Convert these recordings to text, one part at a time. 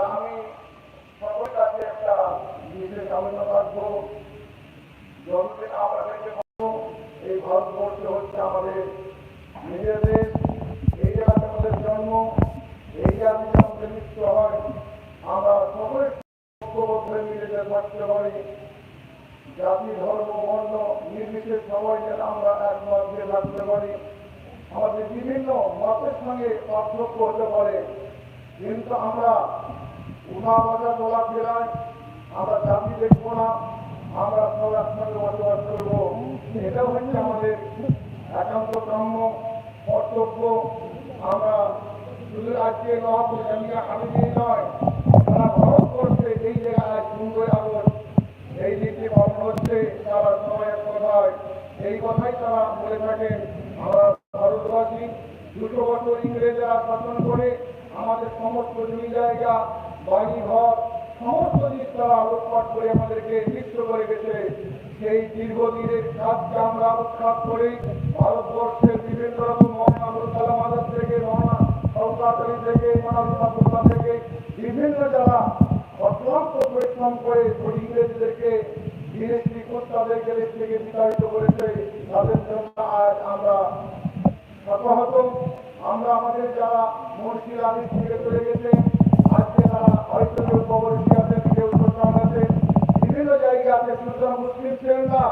আমি সকলের কাছে একটা বিশেষ আবেদন রাখব যতদিন থাকব এই ভারতবর্ষ হচ্ছে আমাদের নিজেদের এই জায়গাতে আমাদের জন্ম এই জাতিতে আমাদের মৃত্যু হয়। আমরা সকলে ঐক্যবদ্ধ যে থাকতে পারি। জাতি, ধর্ম, বর্ণ, নির্বিশেষ সবাই যেন আমরা একমত দিয়ে থাকতে পারি। আমাদের বিভিন্ন মতের সঙ্গে পার্থক্য হতে পারে। কিন্তু আমরা বাজা তোলা ফেরায় আমরা জাতি দেখব না, আমরা সব একসঙ্গে বসবাস করব। এটাও হচ্ছে আমাদের একান্ত কাম্য কর্তব্য। আমরা শুধু আজকে জামিয়া হামিদিয়ে নয় সারা ভারতবর্ষে এই জায়গায় পনেরোই আগস্ট এই দিনটি পালন হচ্ছে, তারা সবাই এই কথাই তারা বলে থাকেন। আমরা ভারতবাসী দুটো বছর ইংরেজরা শাসন করে আমাদের সমস্ত জমি জায়গা বাড়ি ঘর, সমস্ত জিনিস তারা লুটপাট করে আমাদেরকে লিপ্ত করে গেছে সেই দীর্ঘদিনের কাজকে আমরা উৎখাত করে। ভারতবর্ষের বিভিন্ন রকম মহান থেকে, মহানা থেকে মানবতা থেকে, বিভিন্ন যারা অক্লান্ত পরিশ্রম করে ইংরেজদেরকে বিদেশি কোত্তাদেরকে দেশ থেকে বিতাড়িত করেছে, তাদের জন্য আজ আমরা শতহত আমরা আমাদের যারা মুর্শিদ আলী থেকে চলে গেছে, আজকে তারা হয়তো কেউ কবরটি আছেন কেউ শ্মশান আছে বিভিন্ন জায়গাতে শুধু মুসলিম ছিলেন না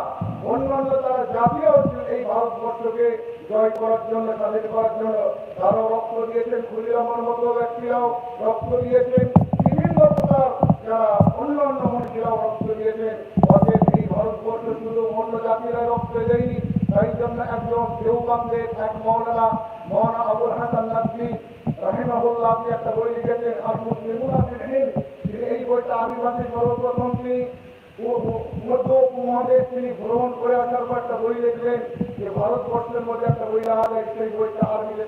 অন্যান্য তারা জাতীয় এই ভারতবর্ষকে জয় করার জন্য, স্বাধীন করার জন্য তারাও রক্ত দিয়েছেন। খুলিরামার মতো ব্যক্তিরাও রক্ত দিয়েছেন। বিভিন্ন প্রকার যারা অন্য অন্য মনীষীরাও রক্ত দিয়েছেন। অতএব এই ভারতবর্ষ শুধু অন্য জাতিরা রক্ত দেয়নি তাই জন্য একজন দেওবান্দের এক মৌলানা মৌলানা আবুল হাসান নাকবি রাহিমাহুল্লাহ আপনি একটা বই লিখেছেন আর মুসলিমুন আছেন তিনি এই বইটা আদিবাসী সর্বপ্রথম তিনি উপমহাদেশ তিনি ভ্রমণ করে আসার পর একটা বই লিখলেন যে ভারতবর্ষের মধ্যে একটা বই রাখা যায়, সেই বইটা আরবিতে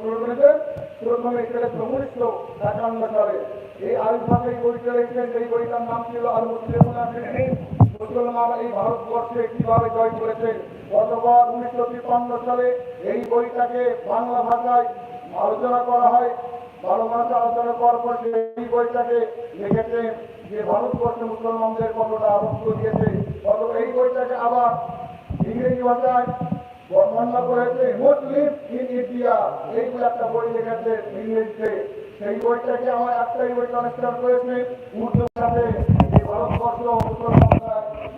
শুরু করেছেন প্রথমে এটা উনিশশো একান্ন সালে এই আরবি ভাষায় বইটা লিখলেন, সেই বইটার নাম ছিল আর মুসলিমুন আছেন মুসলমানরা এই ভারতবর্ষে কীভাবে জয় করেছেন গতবার উনিশশো তিপ্পান্ন সালে এই বইটাকে বাংলা ভাষায় আলোচনা করা হয়। বারো মাসে আলোচনা করার পর সেই বইটাকে লিখেছেন যে ভারতবর্ষে মুসলমানদের কতটা রক্ত দিয়েছে। কত এই বইটাকে আবার ইংরেজি ভাষায় বর্ণনা করেছে মুসলিম ইন ইন্ডিয়া এইগুলো একটা বই লিখেছে ইংরেজিতে। সেই বইটাকে আমার একটাই বই অনুষ্ঠান করেছে উর্দু ভাষাতে এই ভারতবর্ষ মুসলমানরা জয়ের সঙ্গে যুক্ত ছিল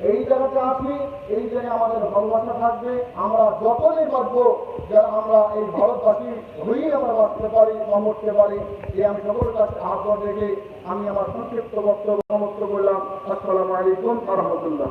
এই জায়গাতে আসলে এই জায়গায় আমাদের ভালোবাসা থাকবে। আমরা যতই বাঁচবো যারা আমরা এই ভারতবাসী হয়েই আমরা বাঁচতে পারি, বা পারি যে আমি সকলের কাছে আহ্বান রেখে আমি আমার সংক্ষিপ্ত বক্তব্য সমর্থ করলাম। আসসালামু আলাইকুম রহমতুল্লাহ।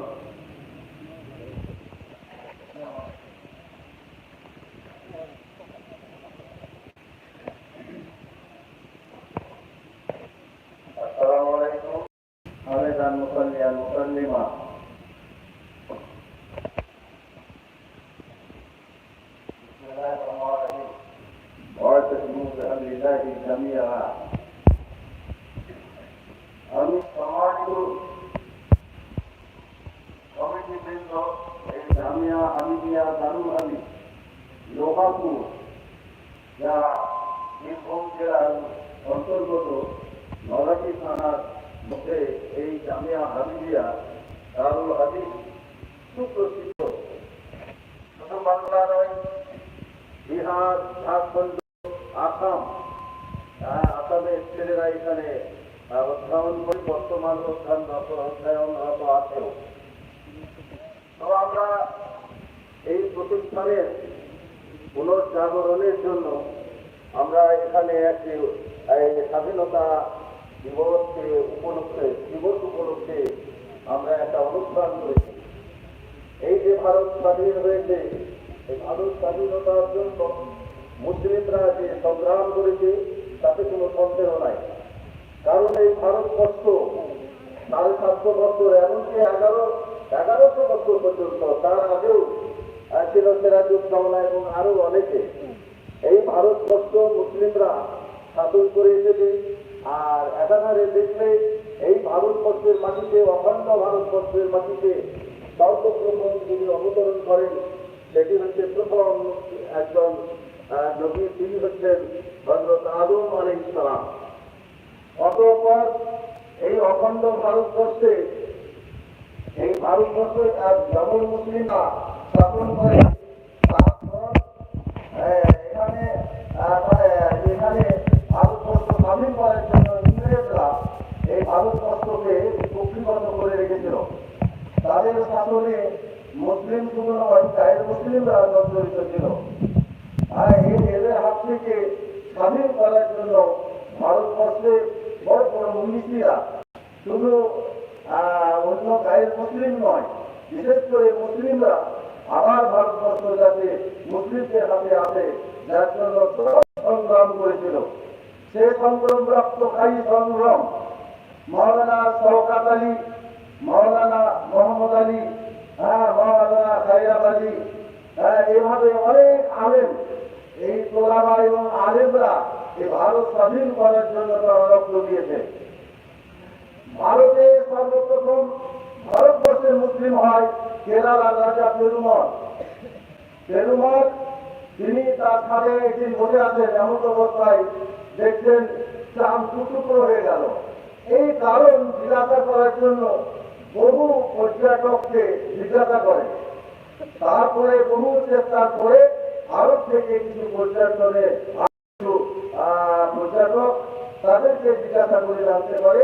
জামিয়া আমিদিয়া দারুল আলী লোহাপুর, যা বীরভূম জেলার অন্তর্গত নলাটি থানার মধ্যে এই জামিয়া হাবিবিয়া দারুল হাদিস সুপ্রসিদ্ধ। শুধু বাংলা নয়, বিহার, ঝাড়খণ্ড, আসাম। আসামের ছেলেরা এখানে অধ্যয়ন করে বর্তমান অধ্যয়নরত অধ্যয়নরত আছেও তো আমরা এই প্রতিষ্ঠানের পুনর্জাগরণের জন্য আমরা এখানে একটি স্বাধীনতা দিবসকে উপলক্ষে, দিবস উপলক্ষে আমরা একটা অনুষ্ঠান করেছি। এই যে ভারত স্বাধীন হয়েছে, এই ভারত স্বাধীনতার জন্য মুসলিমরা যে সংগ্রাম করেছে, তাতে কোনো সন্দেহ নাই। কারণ এই ভারতবর্ষ, সাড়ে সাতশো বছর, এমনকি এগারো এগারোশো বছর পর্যন্ত তার আগেও ছিল সিরাজউদ্দৌলা এবং আরও অনেকে। এই ভারতবর্ষ মুসলিমরা শাসন করে এসেছে আর একাধারে দেখলে এই ভারতবর্ষের মাটিতে, অখণ্ড ভারতবর্ষের মাটিতে সর্বপ্রথম যিনি অবতরণ করেন, সেটি হচ্ছে প্রথম একজন নবী তিনি হচ্ছেন হজরত আদম আলী ইসলাম অতঃপর এই অখণ্ড ভারতবর্ষে ভারতবর্ষে যেমন মুসলিমরা শাসন করে এখানে এখানে ভারতবর্ষ স্বাধীন করার জন্য এই ভারতবর্ষকে কুক্ষিগত করে রেখেছিল। তাদের শাসনে মুসলিম নয় চাইর মুসলিমরা জর্জরিত ছিল। আর এদের হাত থেকে স্বাধীন করার জন্য ভারতবর্ষে বড় বড় মুনিষীরা শুধু আহ, অন্য গায়ের মুসলিম নয়। বিশেষ করে মুসলিমরা আবার ভারতবর্ষ যাতে মুসলিমদের হাতে আসে যার জন্য সংগ্রাম করেছিল। সে সংগ্রাম রক্তকারী সংগ্রাম মৌলানা শওকাত আলী, মৌলানা মোহাম্মদ আলী হ্যাঁ মৌলানা সাইরাব আলী হ্যাঁ এভাবে অনেক আলেম, এই তোলারা এবং আলেমরা এই ভারত স্বাধীন করার জন্য তারা রক্ত দিয়েছে। ভারতে সর্বপ্রথম ভারতবর্ষের মুসলিম হয় কেরালার রাজা পেরুমল। পেরুমল, তিনি তার ছাদে একদিন বসে আছেন, এমন অবস্থায় দেখছেন চাঁদ টুকরো হয়ে গেল। এই কারণ জিজ্ঞাসা করার জন্য বহু পর্যটককে জিজ্ঞাসা করে। তারপরে বহু চেষ্টার পরে ভারত থেকে কিছু পর্যটনে পর্যটক তাদেরকে জিজ্ঞাসা করে জানতে পারে।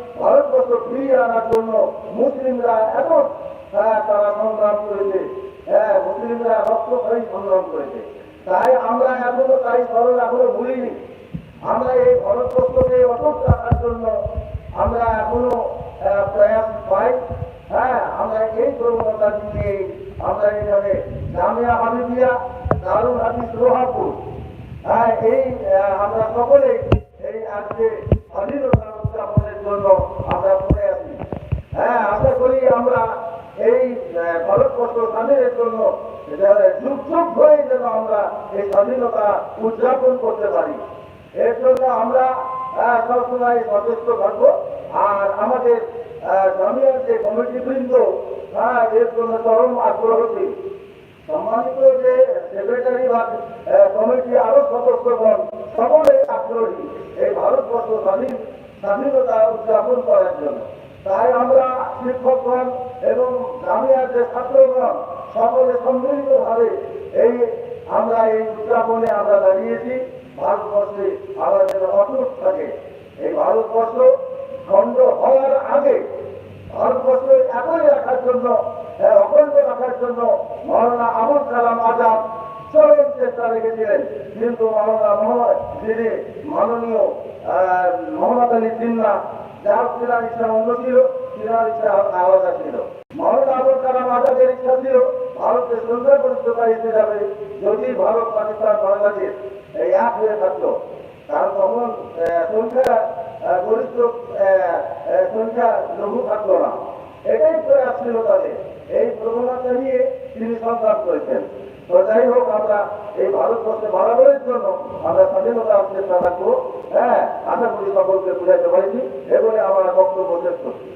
ভারতবর্ষ ফিরিয়ে আনার জন্য মুসলিমরা এমন হ্যাঁ, তারা সংগ্রাম করেছে। হ্যাঁ মুসলিমরা রক্তক্ষয়ী সংগ্রাম করেছে। তাই আমরা এখনও তাই স্মরণ এখনও ভুলিনি। আমরা এই ভারতবর্ষকে অটুট রাখার জন্য আমরা এখনও আহ, প্রয়াস পাই। হ্যাঁ আমরা এই প্রবণতা নিয়ে আমরা এখানে জামিয়া হাবিবিয়া দারুল হাদিস রোহাপুর হ্যাঁ এই আহ, আমরা সকলে এই আজকে স্বাধীনতা জন্য আমরা পড়ে আছি। হ্যাঁ আশা করি আমরা এই ভারতবর্ষ স্বাধীনের জন্য যুগ যুগ ধরে যেন আমরা এই স্বাধীনতা উদযাপন করতে পারি। এর জন্য আমরা সবসময় সচেষ্ট থাকব। আর আমাদের জামিয়ার যে কমিটি বৃন্দ হ্যাঁ এর জন্য চরম আগ্রহী। সম্মানিত যে সেক্রেটারি বা কমিটি আরও সদস্যগণ সকলে আগ্রহী। এই ভারতবর্ষ স্বাধীন স্বাধীনতা উদযাপন করার জন্য। তাই আমরা শিক্ষকগণ এবং জামিয়ার যে ছাত্রগণ সকলে সম্মিলিতভাবে এই আমরা এই উদযাপনে আমরা দাঁড়িয়েছি। ভারতবর্ষে যেন অটুট থাকে এই ভারতবর্ষ খণ্ড হওয়ার আগে ভারতবর্ষ একই রাখার জন্য হ্যাঁ, অখণ্ড রাখার জন্য মৌলানা আবুল কালাম আজাদ চরম চেষ্টা রেখেছিলেন, কিন্তু মৌলানা মোহাম্মদ যিনি মাননীয় মোহাম্মদ আলী জিন্না যার তিনার ইচ্ছা অন্য ছিল তিনার ইচ্ছা আলাদা ছিল। আজাদের ইচ্ছা ছিল এসে যাবে, যদি ভারত, পাকিস্তান, বাংলাদেশ এই এক হয়ে থাকতো। কারণ তখন সংখ্যা গরিষ্ঠ সংখ্যা লঘু থাকতো না। এটাই প্রয়াস ছিল তাদের। এই প্রবণতা নিয়ে তিনি সংগ্রাম করেছেন। যাই হোক আমরা এই ভারতবর্ষে বরাবরের জন্য আমরা স্বাধীনতা চেষ্টা থাকব হ্যাঁ আশা করি সকলকে বুঝাইতে পারিনি এগুলো আমার বক্তব্য শেষ করছি।